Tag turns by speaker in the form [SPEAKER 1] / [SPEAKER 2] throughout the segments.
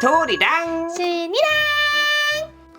[SPEAKER 1] 돌이랑
[SPEAKER 2] 순이랑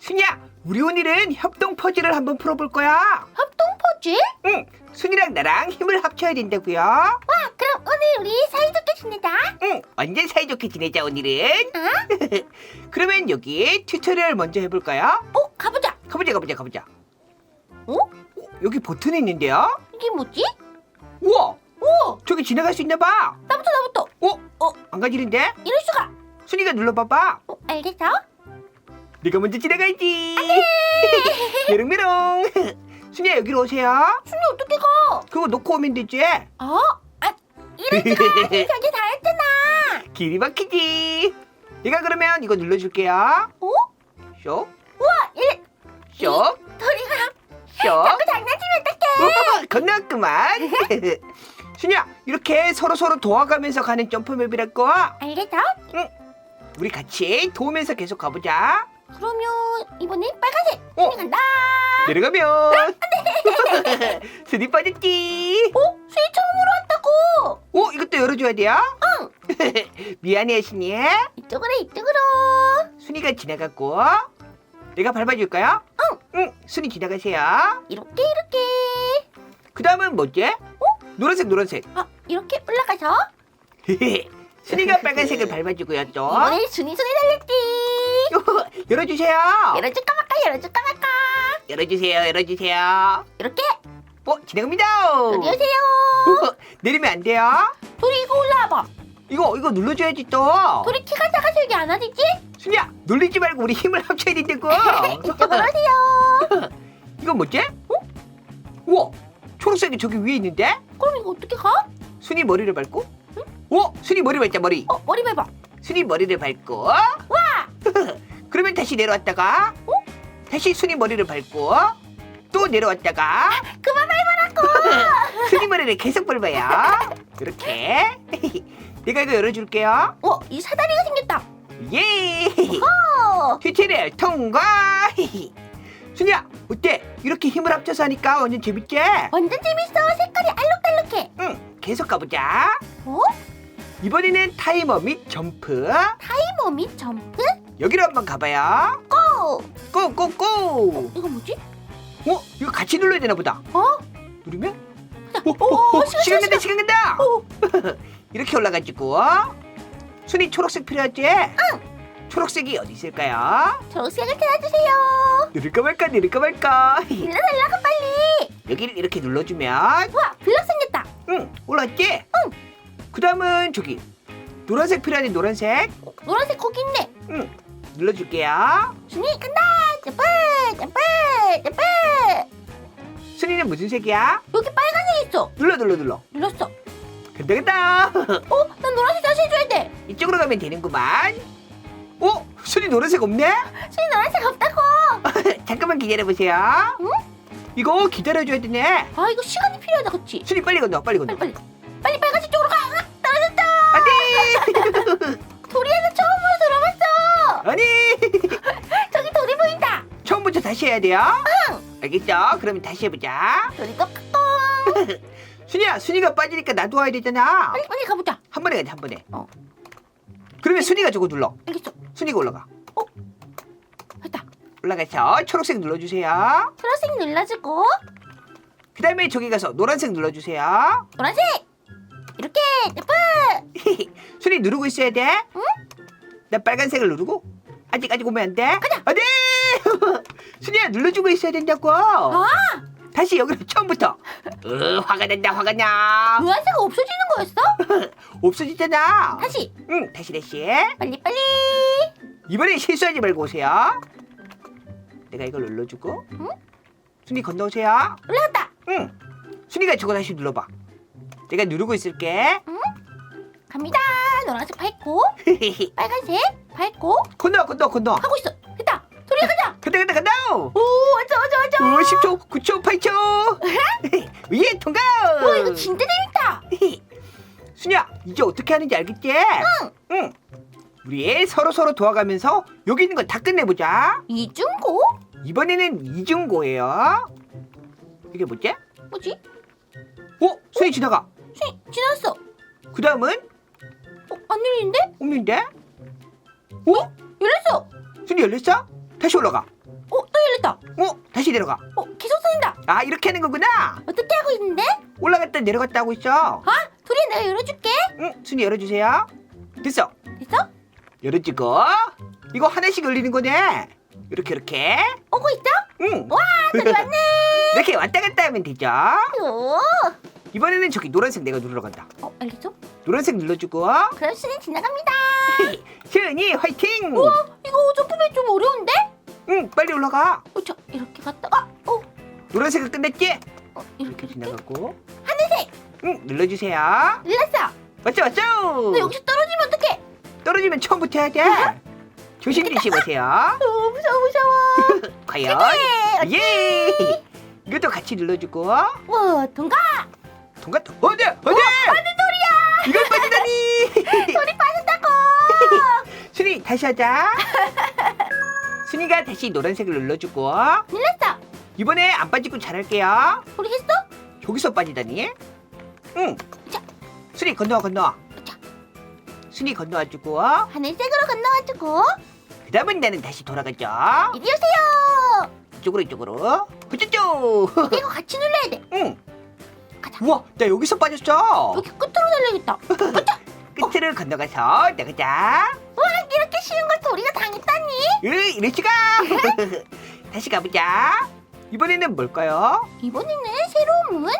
[SPEAKER 1] 순이야 우리 오늘은 협동 퍼즐을 한번 풀어볼 거야
[SPEAKER 2] 협동 퍼즐?
[SPEAKER 1] 응 순이랑 나랑 힘을 합쳐야 된다고요
[SPEAKER 2] 와 그럼 오늘 우리 사이좋게 지내자
[SPEAKER 1] 응 완전 사이좋게 지내자 오늘은
[SPEAKER 2] 어?
[SPEAKER 1] 그러면 여기 튜토리얼 먼저 해볼까요?
[SPEAKER 2] 어 가보자
[SPEAKER 1] 가보자 가보자 가보자
[SPEAKER 2] 어?
[SPEAKER 1] 어, 여기 버튼이 있는데요
[SPEAKER 2] 이게 뭐지?
[SPEAKER 1] 우와
[SPEAKER 2] 오
[SPEAKER 1] 저기 지나갈 수 있나 봐
[SPEAKER 2] 나부터 나부터
[SPEAKER 1] 어? 어? 안 가지는데?
[SPEAKER 2] 이럴 수가
[SPEAKER 1] 순이가 눌러봐봐.
[SPEAKER 2] 어 알겠어?
[SPEAKER 1] 내가 먼저 지나갈지. 메롱메롱. 순이야 여기로 오세요.
[SPEAKER 2] 순이 어떻게 가?
[SPEAKER 1] 그거 놓고 오면 되지.
[SPEAKER 2] 어? 아 이럴 수가 저기 다 했잖아.
[SPEAKER 1] 길이 막히지. 내가 그러면 이거 눌러줄게요.
[SPEAKER 2] 어?
[SPEAKER 1] 쇽
[SPEAKER 2] 우와
[SPEAKER 1] 이쇽
[SPEAKER 2] 도리가.
[SPEAKER 1] 쇽
[SPEAKER 2] 자꾸 장난치면 어떡해?
[SPEAKER 1] 건너왔구만. 순이야 이렇게 서로 서로 도와가면서 가는 점프맵이랄거
[SPEAKER 2] 알겠어?
[SPEAKER 1] 우리 같이 도우면서 계속 가보자.
[SPEAKER 2] 그러면 이번엔 빨간색.
[SPEAKER 1] 어.
[SPEAKER 2] 순이 간다.
[SPEAKER 1] 내려가면. 순이 빠졌지?
[SPEAKER 2] 어? 순이 처음으로 왔다고.
[SPEAKER 1] 오 이것도 열어줘야 돼요?
[SPEAKER 2] 응.
[SPEAKER 1] 미안해 순이
[SPEAKER 2] 이쪽으로 이쪽으로.
[SPEAKER 1] 순이가 지나갔고. 내가 밟아줄까요?
[SPEAKER 2] 응.
[SPEAKER 1] 응 순이 지나가세요.
[SPEAKER 2] 이렇게 이렇게.
[SPEAKER 1] 그 다음은 뭐지? 노란색 노란색.
[SPEAKER 2] 아 이렇게 올라가서
[SPEAKER 1] 순이가 빨간색을 밟아주고요 또.
[SPEAKER 2] 이번엔 순이 순이 달렸지
[SPEAKER 1] 열어주세요.
[SPEAKER 2] 열어줄까 말까? 열어줄까 말까?
[SPEAKER 1] 열어주세요 열어주세요.
[SPEAKER 2] 이렇게.
[SPEAKER 1] 어 지나갑니다.
[SPEAKER 2] 돌려주세요.
[SPEAKER 1] 어, 내리면 안 돼요?
[SPEAKER 2] 돌이 이거 올라와봐.
[SPEAKER 1] 이거 이거 눌러줘야지 또.
[SPEAKER 2] 돌이 키가 작아서 여기 안 와지지?
[SPEAKER 1] 순이야 놀리지 말고 우리 힘을 합쳐야 된다고.
[SPEAKER 2] 이쪽으로 오세요.
[SPEAKER 1] 이건 뭐지? 어? 우와 초록색이 저기 위에 있는데?
[SPEAKER 2] 그럼 이거 어떻게 가?
[SPEAKER 1] 순이 머리를 밟고 오 순이 머리 밟자 머리.
[SPEAKER 2] 어 머리 밟아.
[SPEAKER 1] 순이 머리를 밟고. 와! 그러면 다시 내려왔다가.
[SPEAKER 2] 어?
[SPEAKER 1] 다시 순이 머리를 밟고. 또 내려왔다가.
[SPEAKER 2] 그만 밟아라고!
[SPEAKER 1] 순이 머리를 계속 밟아요. 이렇게. 내가 이거 열어줄게요.
[SPEAKER 2] 어, 이 사다리가 생겼다.
[SPEAKER 1] 예!
[SPEAKER 2] 어,
[SPEAKER 1] 튜토리얼 통과 순이야 어때? 이렇게 힘을 합쳐서 하니까 완전 재밌지
[SPEAKER 2] 완전 재밌어. 색깔이 알록달록해.
[SPEAKER 1] 응 계속 가보자
[SPEAKER 2] 어?
[SPEAKER 1] 이번에는 타이머 및 점프
[SPEAKER 2] 타이머 및 점프?
[SPEAKER 1] 여기로 한번 가봐요
[SPEAKER 2] 고!
[SPEAKER 1] 고고고
[SPEAKER 2] 이거 뭐지?
[SPEAKER 1] 어? 이거 같이 눌러야 되나 보다
[SPEAKER 2] 어?
[SPEAKER 1] 누르면?
[SPEAKER 2] 오, 오, 오, 시간,
[SPEAKER 1] 시간 간다 시간 간다
[SPEAKER 2] 오.
[SPEAKER 1] 이렇게 올라가지고 순이 초록색 필요하지? 응 초록색이 어디 있을까요?
[SPEAKER 2] 초록색을 찾아주세요
[SPEAKER 1] 누를까 말까 누를까 말까
[SPEAKER 2] 눌러달라고 빨리
[SPEAKER 1] 여기를 이렇게 눌러주면
[SPEAKER 2] 와 블럭 생겼다
[SPEAKER 1] 응 올라왔지? 그 다음은 저기 노란색 필요하니 노란색?
[SPEAKER 2] 어, 노란색 거기 있네.
[SPEAKER 1] 응. 눌러줄게요.
[SPEAKER 2] 순이 간다 점프 점프 점프.
[SPEAKER 1] 순이는 무슨 색이야?
[SPEAKER 2] 여기 빨간색 있어.
[SPEAKER 1] 눌러 눌러 눌러.
[SPEAKER 2] 눌렀어.
[SPEAKER 1] 간다 간다.
[SPEAKER 2] 어? 난 노란색 다시 해줘야 돼.
[SPEAKER 1] 이쪽으로 가면 되는구만. 어? 순이 노란색 없네?
[SPEAKER 2] 순이 노란색 없다고.
[SPEAKER 1] 잠깐만 기다려보세요.
[SPEAKER 2] 응?
[SPEAKER 1] 이거 기다려줘야 되네.
[SPEAKER 2] 아 이거 시간이 필요하다 그치?
[SPEAKER 1] 순이 빨리 건너 빨리 건너.
[SPEAKER 2] 빨리 빨리
[SPEAKER 1] 해야 돼요? 알겠죠? 그러면 다시 해보자.
[SPEAKER 2] 도리가 kakong
[SPEAKER 1] 순이야 순이가 빠지니까 나도 와야 되잖아.
[SPEAKER 2] 빨리 빨리 가보자.
[SPEAKER 1] 한 번에 가자 한 번에.
[SPEAKER 2] 어.
[SPEAKER 1] 그러면 순이가 저거 눌러.
[SPEAKER 2] 알겠어.
[SPEAKER 1] 순이가 올라가.
[SPEAKER 2] 됐다.
[SPEAKER 1] 올라가서 초록색 눌러주세요.
[SPEAKER 2] 초록색 눌러주고.
[SPEAKER 1] 그 다음에 저기 가서 노란색 눌러주세요.
[SPEAKER 2] 노란색! 이렇게! 점프
[SPEAKER 1] 순이 누르고 있어야 돼?
[SPEAKER 2] 응?
[SPEAKER 1] 나 빨간색을 누르고? 아직 아직 오면 안 돼? 가자! 안 돼 순이야 눌러주고 있어야 된다고.
[SPEAKER 2] 아!
[SPEAKER 1] 다시 여기로 처음부터. 으 화가 난다 화가 나.
[SPEAKER 2] 노란색 없어지는 거였어?
[SPEAKER 1] 없어지잖아.
[SPEAKER 2] 다시.
[SPEAKER 1] 응 다시 다시.
[SPEAKER 2] 빨리 빨리.
[SPEAKER 1] 이번엔 실수하지 말고 오세요. 내가 이걸 눌러주고.
[SPEAKER 2] 응?
[SPEAKER 1] 순이 건너오세요.
[SPEAKER 2] 올라갔다.
[SPEAKER 1] 응. 순이가 저거 다시 눌러봐. 내가 누르고 있을게.
[SPEAKER 2] 갑니다. 노란색 밟고. 빨간색 밟고.
[SPEAKER 1] 건너 건너 건너.
[SPEAKER 2] 하고 있어. 됐다. 도리 가자
[SPEAKER 1] 간다 간다 간다
[SPEAKER 2] 오 왔어 왔어 왔어
[SPEAKER 1] 오 10초 9초 8초 예 통과
[SPEAKER 2] 와 이거 진짜 재밌다
[SPEAKER 1] 순이야 이제 어떻게 하는지 알겠지? 응. 응. 우리 서로 서로 도와가면서 여기 있는 건 다 끝내보자.
[SPEAKER 2] 이중고?
[SPEAKER 1] 이번에는 이중고예요. 이게 뭐지?
[SPEAKER 2] 뭐지?
[SPEAKER 1] 어? 순이 지나가.
[SPEAKER 2] 시, 지났어
[SPEAKER 1] 그 다음은
[SPEAKER 2] 어, 안 열리는데?
[SPEAKER 1] 없는데? 어?
[SPEAKER 2] 열렸어.
[SPEAKER 1] 순이 열렸어? 다시 올라가.
[SPEAKER 2] 어, 또 열렸다.
[SPEAKER 1] 어? 다시 내려가.
[SPEAKER 2] 어, 계속 쓰인다.
[SPEAKER 1] 아 이렇게 하는 거구나.
[SPEAKER 2] 어떻게 하고 있는데?
[SPEAKER 1] 올라갔다 내려갔다 하고 있어.
[SPEAKER 2] 아, 둘이 내가 열어줄게.
[SPEAKER 1] 응, 순이 열어주세요. 됐어.
[SPEAKER 2] 됐어?
[SPEAKER 1] 열어주고 이거 하나씩 열리는 거네. 이렇게 이렇게.
[SPEAKER 2] 오고 있어?
[SPEAKER 1] 응.
[SPEAKER 2] 와, 둘이 왔네.
[SPEAKER 1] 이렇게 왔다 갔다 하면 되죠.
[SPEAKER 2] 오.
[SPEAKER 1] 이번에는 저기 노란색 내가 누르러 간다.
[SPEAKER 2] 어, 알겠어?
[SPEAKER 1] 노란색 눌러주고
[SPEAKER 2] 그럼 순이 지나갑니다.
[SPEAKER 1] 시은이 화이팅.
[SPEAKER 2] 우와, 이거 점프맨 좀 어려운데?
[SPEAKER 1] 응, 빨리 올라가.
[SPEAKER 2] 어, 저 이렇게 갔다가, 어,
[SPEAKER 1] 노란색을 끝냈지?
[SPEAKER 2] 어
[SPEAKER 1] 이렇게
[SPEAKER 2] 이렇게 이렇게.
[SPEAKER 1] 지나가고.
[SPEAKER 2] 하늘색
[SPEAKER 1] 응, 눌러주세요.
[SPEAKER 2] 눌렀어.
[SPEAKER 1] 맞죠, 맞죠?
[SPEAKER 2] 나 여기서 떨어지면 어떡해?
[SPEAKER 1] 떨어지면 처음부터 해야 돼. 조심조심 보세요.
[SPEAKER 2] 어, 무서워, 무서워.
[SPEAKER 1] 과연? 예. 이것도 같이 눌러주고.
[SPEAKER 2] 와, 동가.
[SPEAKER 1] 동가 어디 어디?
[SPEAKER 2] 하는 소리야.
[SPEAKER 1] 이걸 빠지다니.
[SPEAKER 2] 소리 빠진다고.
[SPEAKER 1] 순이 다시 하자. 순이가 다시 노란색을 눌러주고
[SPEAKER 2] 눌렀어.
[SPEAKER 1] 이번에 안 빠지고 잘할게요.
[SPEAKER 2] 우리 했어?
[SPEAKER 1] 여기서 빠지다니? 응.
[SPEAKER 2] 자.
[SPEAKER 1] 순이 건너와 건너와.
[SPEAKER 2] 자.
[SPEAKER 1] 순이 건너와주고
[SPEAKER 2] 하늘색으로 건너가지고
[SPEAKER 1] 그 다음은 나는 다시 돌아가죠.
[SPEAKER 2] 이리 오세요.
[SPEAKER 1] 이쪽으로 이쪽으로. 후쭈쭈.
[SPEAKER 2] 이거 같이 눌러야 돼.
[SPEAKER 1] 응.
[SPEAKER 2] 가자.
[SPEAKER 1] 우와, 나 여기서 빠졌어.
[SPEAKER 2] 여기 끝으로 달려야겠다. 가자.
[SPEAKER 1] 끝을 건너가서 나가자.
[SPEAKER 2] 와, 이렇게 쉬운 걸 도리가 당했다니.
[SPEAKER 1] 으, 이리치가. 다시 가보자. 이번에는 뭘까요?
[SPEAKER 2] 이번에는 새로운 문?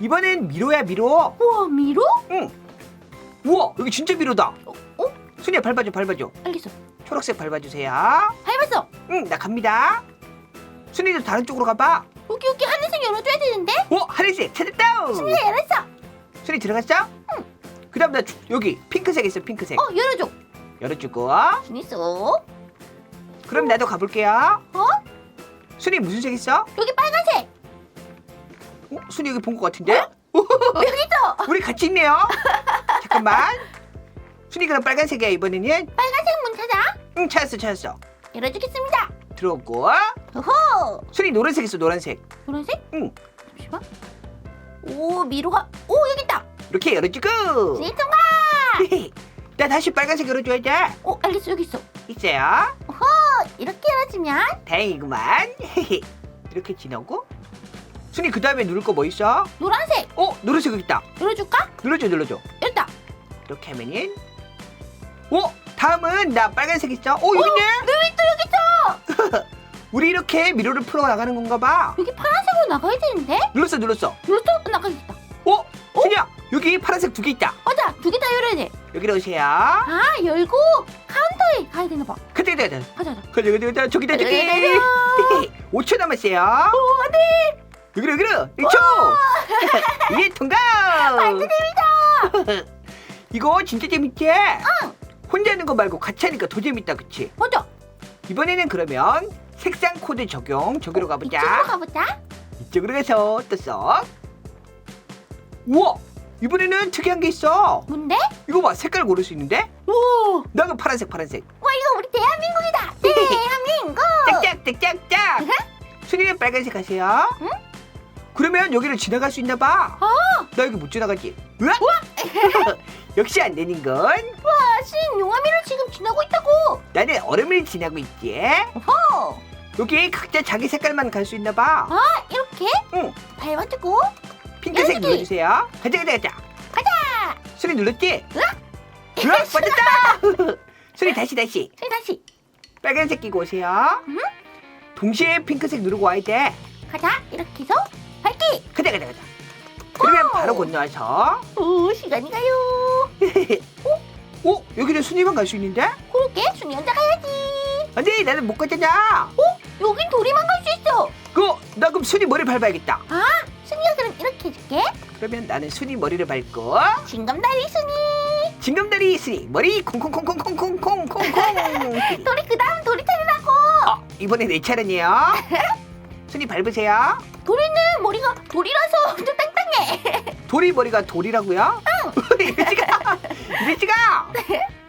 [SPEAKER 1] 이번엔 미로야 미로.
[SPEAKER 2] 우와, 미로?
[SPEAKER 1] 응. 우와, 여기 진짜 미로다.
[SPEAKER 2] 어? 어?
[SPEAKER 1] 순이야 밟아줘, 밟아줘.
[SPEAKER 2] 알겠어.
[SPEAKER 1] 초록색 밟아주세요.
[SPEAKER 2] 밟았어.
[SPEAKER 1] 응, 나 갑니다. 순이도 다른 쪽으로 가봐.
[SPEAKER 2] 여기 여기 하늘색 열어줘야 되는데.
[SPEAKER 1] 오, 하늘색 찾았다.
[SPEAKER 2] 순이가 열었어.
[SPEAKER 1] 순이 들어갔어? 응. 그다음 나 주- 여기 핑크색 있어, 핑크색.
[SPEAKER 2] 어, 열어줘.
[SPEAKER 1] 열어주고.
[SPEAKER 2] 순이 쏙.
[SPEAKER 1] 그럼 나도 가볼게요.
[SPEAKER 2] 어?
[SPEAKER 1] 순이 무슨 색 있어?
[SPEAKER 2] 여기 빨간색.
[SPEAKER 1] 어? 순이 여기 본 것 같은데?
[SPEAKER 2] 어, 여기 있어.
[SPEAKER 1] 우리 같이 있네요. 잠깐만. 순이 그럼 빨간색이야 이번에는?
[SPEAKER 2] 빨간색 문 찾아.
[SPEAKER 1] 응 찾았어 찾았어.
[SPEAKER 2] 열어주겠습니다.
[SPEAKER 1] 들어오고.
[SPEAKER 2] 오호.
[SPEAKER 1] 순이 노란색 있어 노란색.
[SPEAKER 2] 노란색?
[SPEAKER 1] 응.
[SPEAKER 2] 잠시만. 오, 미로가. 오, 여기.
[SPEAKER 1] 이렇게 열어주고.
[SPEAKER 2] 순이 통과.
[SPEAKER 1] 나 다시 빨간색 열어줘야 돼.
[SPEAKER 2] 오, 알겠어. 여기 있어.
[SPEAKER 1] 있어요.
[SPEAKER 2] 오호. 이렇게 열어주면
[SPEAKER 1] 다행이구만. 이렇게 지나고. 순이 그 다음에 누를 거 뭐 있어?
[SPEAKER 2] 노란색.
[SPEAKER 1] 어 노란색 여기 있다.
[SPEAKER 2] 열어줄까?
[SPEAKER 1] 눌러줘 눌러줘.
[SPEAKER 2] 열다.
[SPEAKER 1] 이렇게 하면은. 어 다음은 나 빨간색 있어. 어 여기 있네.
[SPEAKER 2] 여기 또 여기 있어.
[SPEAKER 1] 우리 이렇게 미로를 풀어 나가는 건가 봐.
[SPEAKER 2] 여기 파란색으로 나가야 되는데?
[SPEAKER 1] 눌렀어 눌렀어.
[SPEAKER 2] 열도 나가겠다.
[SPEAKER 1] 어? 순이야 여기 파란색 두 개 있다.
[SPEAKER 2] 맞아. 두 개 다 열어야 돼.
[SPEAKER 1] 여기로 오세요.
[SPEAKER 2] 아, 열고 카운터에 가야 되나 봐.
[SPEAKER 1] 가자 가자 가자.
[SPEAKER 2] 가자, 가자.
[SPEAKER 1] 가자 가자 가자. 저기다 저기.
[SPEAKER 2] 가자, 가자.
[SPEAKER 1] 5초 남았어요.
[SPEAKER 2] 오, 안 돼.
[SPEAKER 1] 여기로 여기로. 1초. 이게 통과.
[SPEAKER 2] 완전 재밌다.
[SPEAKER 1] 이거 진짜 재밌지? 혼자 하는 거 말고 같이 하니까 더 재밌다 그치?
[SPEAKER 2] 맞아.
[SPEAKER 1] 이번에는 그러면 색상 코드 적용 저기로 가보자.
[SPEAKER 2] 이쪽으로 가보자.
[SPEAKER 1] 이쪽으로 가서 또 써. 우와 이번에는 특이한 게 있어.
[SPEAKER 2] 뭔데?
[SPEAKER 1] 이거 봐 색깔 고를 수 있는데?
[SPEAKER 2] 오,
[SPEAKER 1] 나그 파란색 파란색.
[SPEAKER 2] 와 이거 우리 대한민국이다. 대한민국.
[SPEAKER 1] 짝짝 짝짝 짝. 순이는 빨간색 하세요.
[SPEAKER 2] 응?
[SPEAKER 1] 그러면 여기를 지나갈 수 있나 봐.
[SPEAKER 2] 아,
[SPEAKER 1] 나 여기 못 지나가지. 으악! 역시 안 되는 건
[SPEAKER 2] 와, 신 용암이를 지금 지나고 있다고.
[SPEAKER 1] 나는 얼음을 지나고 있지.
[SPEAKER 2] 어,
[SPEAKER 1] 여기 각자 자기 색깔만 갈 수 있나 봐.
[SPEAKER 2] 아 이렇게
[SPEAKER 1] 응.
[SPEAKER 2] 밟아주고
[SPEAKER 1] 핑크색
[SPEAKER 2] 여기.
[SPEAKER 1] 눌러주세요. 가자 가자 가자.
[SPEAKER 2] 가자.
[SPEAKER 1] 순이 눌렀지? 으악! 빠졌다. 순이 다시 다시.
[SPEAKER 2] 저희 다시
[SPEAKER 1] 빨간색 끼고 오세요.
[SPEAKER 2] 응?
[SPEAKER 1] 동시에 핑크색 누르고 와야 돼.
[SPEAKER 2] 가자. 이렇게 해서 밟기.
[SPEAKER 1] 가자 가자 가자. 그러면
[SPEAKER 2] 와우.
[SPEAKER 1] 바로 건너와서
[SPEAKER 2] 오, 시간이 가요.
[SPEAKER 1] 어? 여기는 순이만 갈 수 있는데?
[SPEAKER 2] 그렇게 순이 혼자 가야지.
[SPEAKER 1] 안돼 나는 못 가잖아.
[SPEAKER 2] 어? 여긴 도리만 갈 수 있어.
[SPEAKER 1] 그거 나 그럼 순이 머리 밟아야겠다.
[SPEAKER 2] 아, 순이가 그럼 이렇게 해줄게.
[SPEAKER 1] 그러면 나는 순이 머리를 밟고
[SPEAKER 2] 징검다리 순이.
[SPEAKER 1] 징검다리 순이 머리 콩콩콩콩콩콩콩콩콩콩.
[SPEAKER 2] 도리 그 다음 도리 차례라고.
[SPEAKER 1] 어 이번에 내 차례네요. 순이 밟으세요.
[SPEAKER 2] 도리는 머리가 도리라서 엄청 땅땅해.
[SPEAKER 1] 돌이 머리가 돌이라고요? 응. 이리지가 이리지가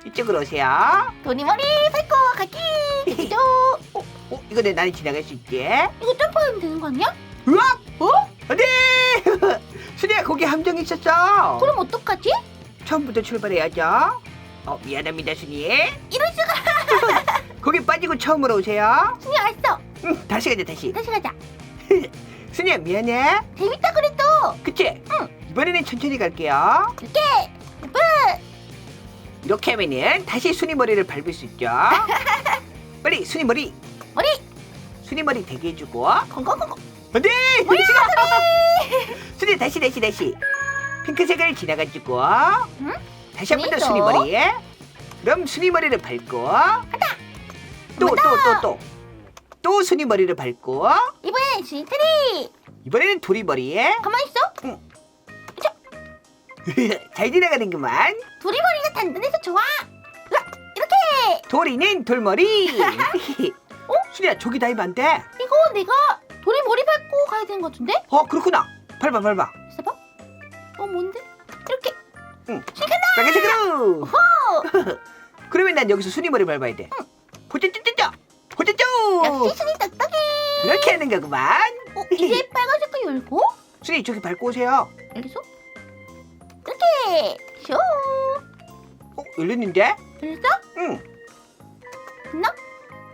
[SPEAKER 1] 이쪽으로 오세요.
[SPEAKER 2] 도리 머리 밟고 가기. 되죠?
[SPEAKER 1] 어, 어 이거 내 나는 지나갈 수 있지?
[SPEAKER 2] 이거 점프하면 되는 거 아니야?
[SPEAKER 1] 으악!
[SPEAKER 2] 어?
[SPEAKER 1] 안돼! 순이야 거기 함정 있었어.
[SPEAKER 2] 그럼 어떡하지?
[SPEAKER 1] 처음부터 출발해야죠. 어 미안합니다 순이.
[SPEAKER 2] 이럴 수가.
[SPEAKER 1] 처음으로 오세요.
[SPEAKER 2] 순이야 왔어.
[SPEAKER 1] 응, 다시 가자 다시.
[SPEAKER 2] 다시 가자.
[SPEAKER 1] 순이야 미안해.
[SPEAKER 2] 재밌다 그래도.
[SPEAKER 1] 그치? 이번에는 천천히 갈게요.
[SPEAKER 2] 이렇게. 예쁘.
[SPEAKER 1] 이렇게 하면은 다시 순이 머리를 밟을 수 있죠. 빨리 순이 머리.
[SPEAKER 2] 머리.
[SPEAKER 1] 순이 머리 대게 해주고.
[SPEAKER 2] 건건건건.
[SPEAKER 1] 안돼. 순이 다시 다시 다시. 핑크색을 지나가지고.
[SPEAKER 2] 응?
[SPEAKER 1] 다시 한 번 더.
[SPEAKER 2] 순이
[SPEAKER 1] 머리에. 그럼 순이 머리를 밟고. 또 또 또 또. 또 순이 머리를 밟고.
[SPEAKER 2] 이번엔 스위트리.
[SPEAKER 1] 이번에는 도리 머리에.
[SPEAKER 2] 가만 있어.
[SPEAKER 1] 잘 지나가는구만.
[SPEAKER 2] 둘이 머리가 단단해서 좋아. 으악, 이렇게.
[SPEAKER 1] 도리는 돌머리. 어? 순이야 저기 다 하면 안 돼.
[SPEAKER 2] 이거 내가 돌이 머리 밟고 가야 되는 것 같은데?
[SPEAKER 1] 어 그렇구나. 밟아 밟아.
[SPEAKER 2] 있어봐. 어 뭔데? 이렇게.
[SPEAKER 1] 빨간색으로.
[SPEAKER 2] 호.
[SPEAKER 1] 그러면 난 여기서 순이 머리 밟아야 돼. 호쩌쩌쩌쩌. 호쩌쩌.
[SPEAKER 2] 역시 순이 똑똑해.
[SPEAKER 1] 이렇게 하는 거구만.
[SPEAKER 2] 어 이제 빨간색깔 열고?
[SPEAKER 1] 순이 저기 밟고 오세요.
[SPEAKER 2] 여기서? 이렇게. 쇼.
[SPEAKER 1] 어 열렸는데?
[SPEAKER 2] 열렸어?
[SPEAKER 1] 응.
[SPEAKER 2] 됐나?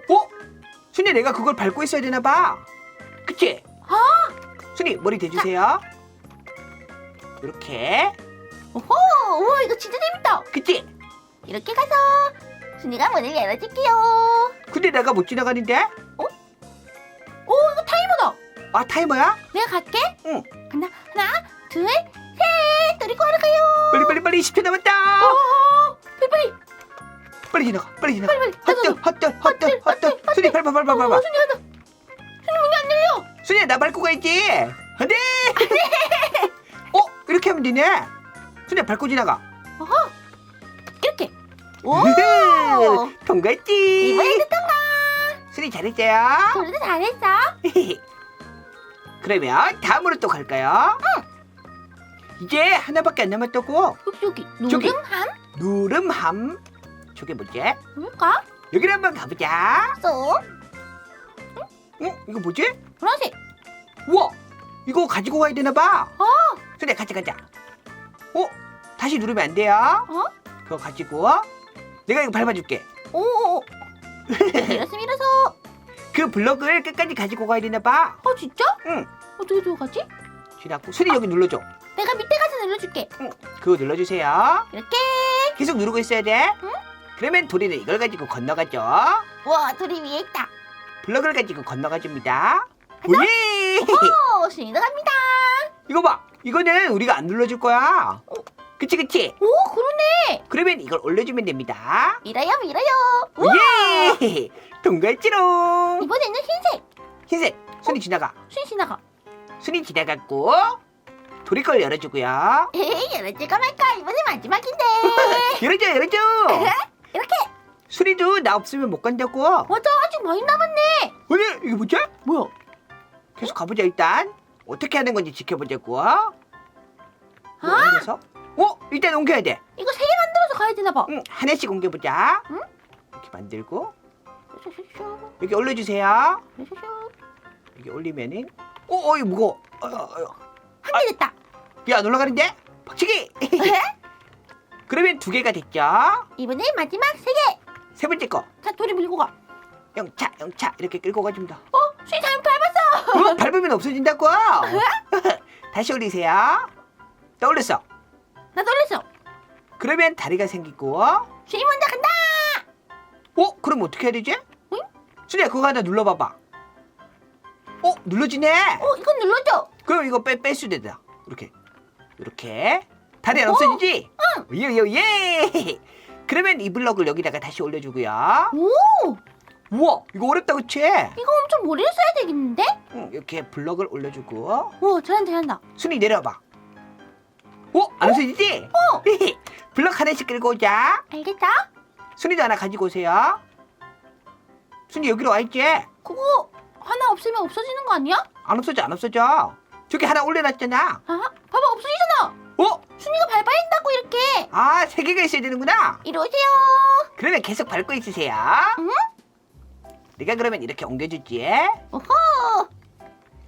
[SPEAKER 1] 어? 순이 내가 그걸 밟고 있어야 되나 봐. 그치?
[SPEAKER 2] 아.
[SPEAKER 1] 순이 머리 대주세요. 이렇게.
[SPEAKER 2] 오호. 우와 이거 진짜 재밌다.
[SPEAKER 1] 그치?
[SPEAKER 2] 이렇게 가서 순이가 문을 열어줄게요.
[SPEAKER 1] 근데 내가 못 지나가는데?
[SPEAKER 2] 오 이거 타이머다.
[SPEAKER 1] 아 타이머야?
[SPEAKER 2] 내가 갈게.
[SPEAKER 1] 응.
[SPEAKER 2] 간다. 하나, 둘, 셋. 돌이 걸어가요.
[SPEAKER 1] 빨리 빨리 빨리 10초 남았다.
[SPEAKER 2] 어. 빨리 빨리.
[SPEAKER 1] 빨리 지나가. 빨리 지나가.
[SPEAKER 2] 빨리 빨리.
[SPEAKER 1] 헛들 헛들 헛들 헛들. 순이 밟아 밟아 밟아.
[SPEAKER 2] 어. 순이
[SPEAKER 1] 밟고 가야지. 안돼. 어 이렇게 하면 되네. 순이야 밟고 지나가.
[SPEAKER 2] 어허. 이렇게. 오.
[SPEAKER 1] 통과했지.
[SPEAKER 2] 이번에도 통과.
[SPEAKER 1] 순이 잘했어요.
[SPEAKER 2] 돌도 잘했어.
[SPEAKER 1] 그러면 다음으로 또 갈까요? 이제 하나밖에 안 남았다고.
[SPEAKER 2] 여기 여기.
[SPEAKER 1] 저기.
[SPEAKER 2] 노름함?
[SPEAKER 1] 누름함. 저게 뭐지?
[SPEAKER 2] 뭘까?
[SPEAKER 1] 여기를 한번 가보자.
[SPEAKER 2] 쏙.
[SPEAKER 1] 어? 이거 뭐지?
[SPEAKER 2] 보라색.
[SPEAKER 1] 우와! 이거 가지고 가야 되나 봐.
[SPEAKER 2] 어.
[SPEAKER 1] 순이야 같이 가자. 어? 다시 누르면 안 돼요.
[SPEAKER 2] 어?
[SPEAKER 1] 그거 가지고 내가 이거 밟아줄게.
[SPEAKER 2] 오. 밀었어 밀어서.
[SPEAKER 1] 그 블럭을 끝까지 가지고 가야 되나 봐.
[SPEAKER 2] 어 진짜?
[SPEAKER 1] 응.
[SPEAKER 2] 어떻게 들어가지?
[SPEAKER 1] 지나고 순이 여기 눌러줘.
[SPEAKER 2] 내가 밑에 가서 눌러줄게.
[SPEAKER 1] 그거 눌러주세요.
[SPEAKER 2] 이렇게.
[SPEAKER 1] 계속 누르고 있어야 돼.
[SPEAKER 2] 응?
[SPEAKER 1] 그러면 도리는 이걸 가지고 건너가죠.
[SPEAKER 2] 와 돌이 위에 있다.
[SPEAKER 1] 블럭을 가지고 건너가줍니다. 오예!
[SPEAKER 2] 오 순이도 갑니다.
[SPEAKER 1] 이거 봐. 이거는 우리가 안 눌러줄 거야.
[SPEAKER 2] 어.
[SPEAKER 1] 그치 그치.
[SPEAKER 2] 오 그러네.
[SPEAKER 1] 그러면 이걸 올려주면 됩니다.
[SPEAKER 2] 밀어요 밀어요. 오.
[SPEAKER 1] 예! 통과했지롱.
[SPEAKER 2] 이번에는 흰색.
[SPEAKER 1] 흰색. 순이 지나가.
[SPEAKER 2] 순이 지나가.
[SPEAKER 1] 순이 지나갔고 도리 걸 열어주고요.
[SPEAKER 2] 에이 열어줄까 말까 이번에 마지막인데.
[SPEAKER 1] 열어줘 열어줘.
[SPEAKER 2] 이렇게.
[SPEAKER 1] 순이도 나 없으면 못 간다고.
[SPEAKER 2] 맞아 아직 많이 남았네.
[SPEAKER 1] 아니 이게 뭐지?
[SPEAKER 2] 뭐야?
[SPEAKER 1] 계속 가보자 일단. 어떻게 하는 건지 지켜보자고.
[SPEAKER 2] 아.
[SPEAKER 1] 옮겨서. 어? 일단 옮겨야 돼.
[SPEAKER 2] 이거 세 개 만들어서 가야 되나 봐.
[SPEAKER 1] 응, 하나씩 옮겨보자.
[SPEAKER 2] 응?
[SPEAKER 1] 이렇게 만들고
[SPEAKER 2] 슈슈슈,
[SPEAKER 1] 여기 올려주세요.
[SPEAKER 2] 슈슈슈.
[SPEAKER 1] 여기 올리면은 어, 어, 이거 무거워. 어, 어, 어.
[SPEAKER 2] 한 개 됐다.
[SPEAKER 1] 야, 놀러가는데? 박치기! 그러면 두 개가 됐죠?
[SPEAKER 2] 이번에 마지막 세 개.
[SPEAKER 1] 세 번째 거.
[SPEAKER 2] 자 돌이 밀고 가.
[SPEAKER 1] 영차, 영차. 이렇게 끌고 가줍니다.
[SPEAKER 2] 어? 순이 잘못 밟았 어.
[SPEAKER 1] 어? 밟으면 없어진다고? 다시 올리세요. 떠올렸어.
[SPEAKER 2] 나 놀랬어.
[SPEAKER 1] 그러면 다리가 생기고
[SPEAKER 2] 순이 먼저 간다.
[SPEAKER 1] 어? 그럼 어떻게 해야 되지?
[SPEAKER 2] 응?
[SPEAKER 1] 순이야, 그거 하나 눌러봐봐. 어? 눌러지네?
[SPEAKER 2] 어 이건 눌러줘.
[SPEAKER 1] 그럼 이거 빼, 뺄 수도 있다. 이렇게. 이렇게. 다리 안
[SPEAKER 2] 어?
[SPEAKER 1] 없어지지? 응. 예, 예, 예. 그러면 이 블럭을 여기다가 다시 올려주고요.
[SPEAKER 2] 오
[SPEAKER 1] 우와, 이거 어렵다, 그치?
[SPEAKER 2] 이거 엄청 머리를 써야 되겠는데?
[SPEAKER 1] 응, 이렇게 블럭을 올려주고.
[SPEAKER 2] 오 잘한다 잘한다.
[SPEAKER 1] 순이 내려봐. 어? 안 없어지지?
[SPEAKER 2] 어
[SPEAKER 1] 블럭 하나씩 끌고 오자.
[SPEAKER 2] 알겠다.
[SPEAKER 1] 순이도 하나 가지고 오세요. 순이 여기로 와 있지?
[SPEAKER 2] 그거 하나 없으면 없어지는 거 아니야?
[SPEAKER 1] 안 없어져, 안 없어져. 저기 하나 올려놨잖아.
[SPEAKER 2] 아 봐봐 없어지잖아.
[SPEAKER 1] 어?
[SPEAKER 2] 순이가 밟아야 한다고 이렇게.
[SPEAKER 1] 아, 세 개가 있어야 되는구나.
[SPEAKER 2] 이리 오세요.
[SPEAKER 1] 그러면 계속 밟고 있으세요.
[SPEAKER 2] 응?
[SPEAKER 1] 내가 그러면 이렇게 옮겨주지.
[SPEAKER 2] 오호.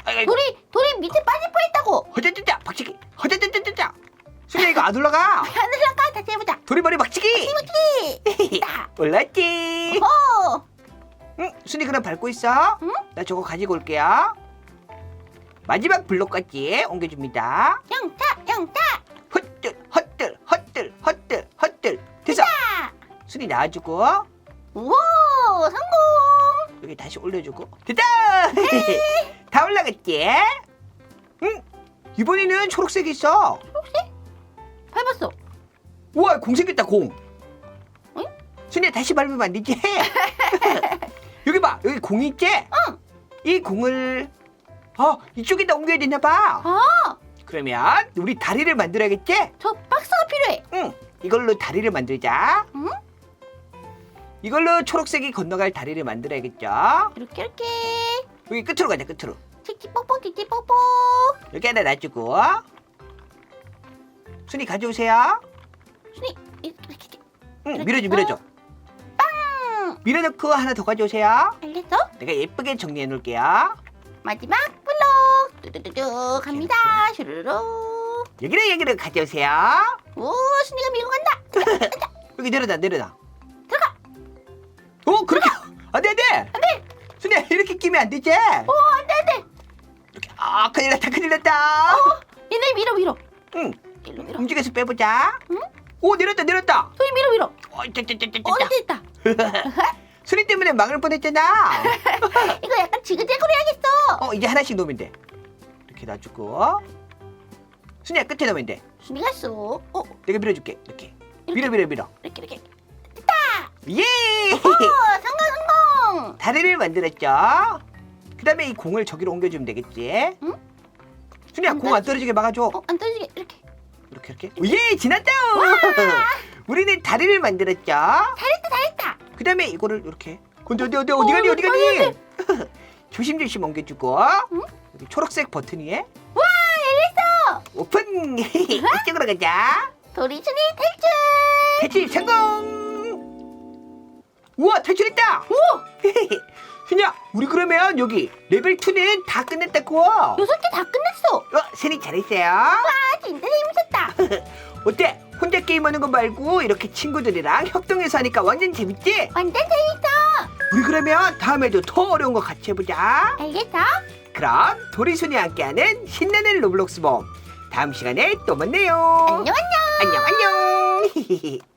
[SPEAKER 1] 아이고,
[SPEAKER 2] 돌이 돌이 밑에 빠질 뻔했다고.
[SPEAKER 1] 허자자자, 박치기. 허자자자자자. 순이 이거 안 올라가.
[SPEAKER 2] 하늘 나가 다시 해보자.
[SPEAKER 1] 도리머리 박치기.
[SPEAKER 2] 다.
[SPEAKER 1] 올랐지.
[SPEAKER 2] 오.
[SPEAKER 1] 응, 순이 그럼 밟고 있어.
[SPEAKER 2] 응?
[SPEAKER 1] 나 저거 가지고 올게요. 마지막 블록까지 옮겨줍니다.
[SPEAKER 2] 영타 영타
[SPEAKER 1] 헛들, 헛들, 헛들, 헛들, 헛들. 됐어. 순이 나와주고
[SPEAKER 2] 우와 성공
[SPEAKER 1] 여기 다시 올려주고 됐다. 다 올라갔지? 응. 이번에는 초록색이 있어.
[SPEAKER 2] 밟았어
[SPEAKER 1] 우와, 공 생겼다 공.
[SPEAKER 2] 응?
[SPEAKER 1] 순이야 다시 밟으면 안 되지? 여기 봐, 여기 공이 있지?
[SPEAKER 2] 응.
[SPEAKER 1] 이 공을 어 이쪽에다 옮겨야 되나 봐.
[SPEAKER 2] 아저
[SPEAKER 1] 그러면 우리 다리를 만들어야겠지?
[SPEAKER 2] 박스가 필요해
[SPEAKER 1] 응. 이걸로 다리를 만들자.
[SPEAKER 2] 응?
[SPEAKER 1] 이걸로 초록색이 건너갈 다리를 만들어야겠죠?
[SPEAKER 2] 이렇게 이렇게
[SPEAKER 1] 여기 끝으로 가자, 끝으로.
[SPEAKER 2] 틱틱 뻑뻑 틱틱 뻑뻑
[SPEAKER 1] 여기 하나 놔주고. 순이 가져오세요.
[SPEAKER 2] 순이 이렇게 이렇게
[SPEAKER 1] 응,
[SPEAKER 2] 이렇게
[SPEAKER 1] 밀어줘, 밀어줘.
[SPEAKER 2] 빵
[SPEAKER 1] 밀어넣고 하나 더 가져오세요.
[SPEAKER 2] 알겠어
[SPEAKER 1] 내가 예쁘게 정리해 놓을게요.
[SPEAKER 2] 마지막 블록 뚜두두두 갑니다 슈루루
[SPEAKER 1] 여기로 여기로 가져오세요.
[SPEAKER 2] 오 순이가 밀고 간다
[SPEAKER 1] 여기 내려놔, 내려놔. 오, 그렇게. 안 돼, 안 돼. 안
[SPEAKER 2] 돼.
[SPEAKER 1] 순이야, 이렇게 끼면 안 되지?
[SPEAKER 2] 오 안돼 안돼
[SPEAKER 1] 이렇게. 아, 큰일 났다, 큰일 났다.
[SPEAKER 2] 얘네 밀어 밀어
[SPEAKER 1] 응,
[SPEAKER 2] 밀어 밀어
[SPEAKER 1] 움직여서 빼보자.
[SPEAKER 2] 응?
[SPEAKER 1] 오, 내렸다, 내렸다.
[SPEAKER 2] 소희 밀어 밀어
[SPEAKER 1] 어, 됐다, 됐다, 됐다.
[SPEAKER 2] 어 됐다
[SPEAKER 1] 순이 때문에 망할 뻔했잖아.
[SPEAKER 2] 이거 약간 지그재그로 해야겠어
[SPEAKER 1] 어, 이제 하나씩 놓으면 돼. 이렇게 놔주고. 순이야, 끝에 놓으면 돼.
[SPEAKER 2] 순이가 쏙 어,
[SPEAKER 1] 내가 밀어줄게. 이렇게. 밀어, 밀어, 밀어.
[SPEAKER 2] 이렇게 이렇게
[SPEAKER 1] 예!
[SPEAKER 2] 오 성공 성공
[SPEAKER 1] 다리를 만들었죠. 그 다음에 이 공을 저기로 옮겨주면 되겠지.
[SPEAKER 2] 응?
[SPEAKER 1] 순이야,
[SPEAKER 2] 안
[SPEAKER 1] 공안 떨어지게 막아줘.
[SPEAKER 2] 어 안 떨어지게 이렇게
[SPEAKER 1] 이렇게, 이렇게. 예! 지났다! 우리는 다리를 만들었죠.
[SPEAKER 2] 잘했다 잘했다
[SPEAKER 1] 그 다음에 이거를 이렇게. 근데 어디, 어디, 어디 가니, 어디 가니? 조심조심 옮겨주고.
[SPEAKER 2] 응?
[SPEAKER 1] 여기 초록색 버튼 위에
[SPEAKER 2] 와 열렸어
[SPEAKER 1] 오픈! 이쪽으로 가자.
[SPEAKER 2] 도리 순이 탈출
[SPEAKER 1] 탈출 성공! 우와 탈출했다! 우와! 순이야 우리 그러면 여기 레벨 2는 다 끝냈다고! 어
[SPEAKER 2] 여섯 개 다 끝났어.
[SPEAKER 1] 순이 잘했어요.
[SPEAKER 2] 아 진짜 재밌었다.
[SPEAKER 1] 어때? 혼자 게임하는 거 말고 이렇게 친구들이랑 협동해서 하니까 완전 재밌지?
[SPEAKER 2] 완전 재밌어.
[SPEAKER 1] 우리 그러면 다음에도 더 어려운 거 같이 해보자.
[SPEAKER 2] 알겠어.
[SPEAKER 1] 그럼 도리순이 함께하는 신나는 로블록스 봄 다음 시간에 또 만나요.
[SPEAKER 2] 안녕 안녕.
[SPEAKER 1] 안녕 안녕